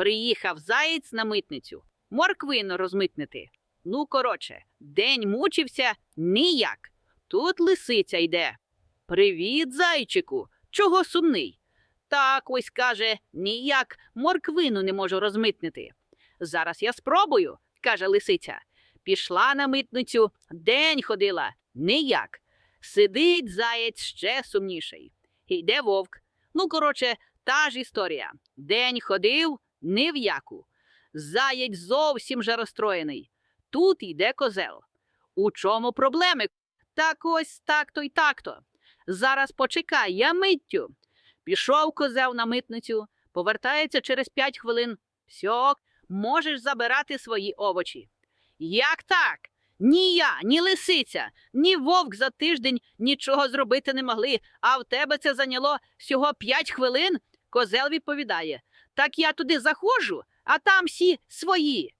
Приїхав заєць на митницю. Морквину розмитнити. Ну, короче, день мучився ніяк. Тут лисиця йде. Привіт, зайчику. Чого сумний? Так ось каже, ніяк морквину не можу розмитнити. Зараз я спробую, каже лисиця. Пішла на митницю, день ходила, ніяк. Сидить заєць ще сумніший. Йде вовк. Ну, короче, та ж історія. День ходив, ні в яку. Заєць зовсім же розстроєний. Тут йде козел. У чому проблеми? Так ось так-то й так-то. Зараз почекай, я миттю. Пішов козел на митницю, повертається через п'ять хвилин. Сьок, можеш забирати свої овочі. Як так? Ні я, ні лисиця, ні вовк за тиждень нічого зробити не могли, а в тебе це зайняло всього п'ять хвилин? Козел відповідає: Так я туди заходжу, а там всі свої.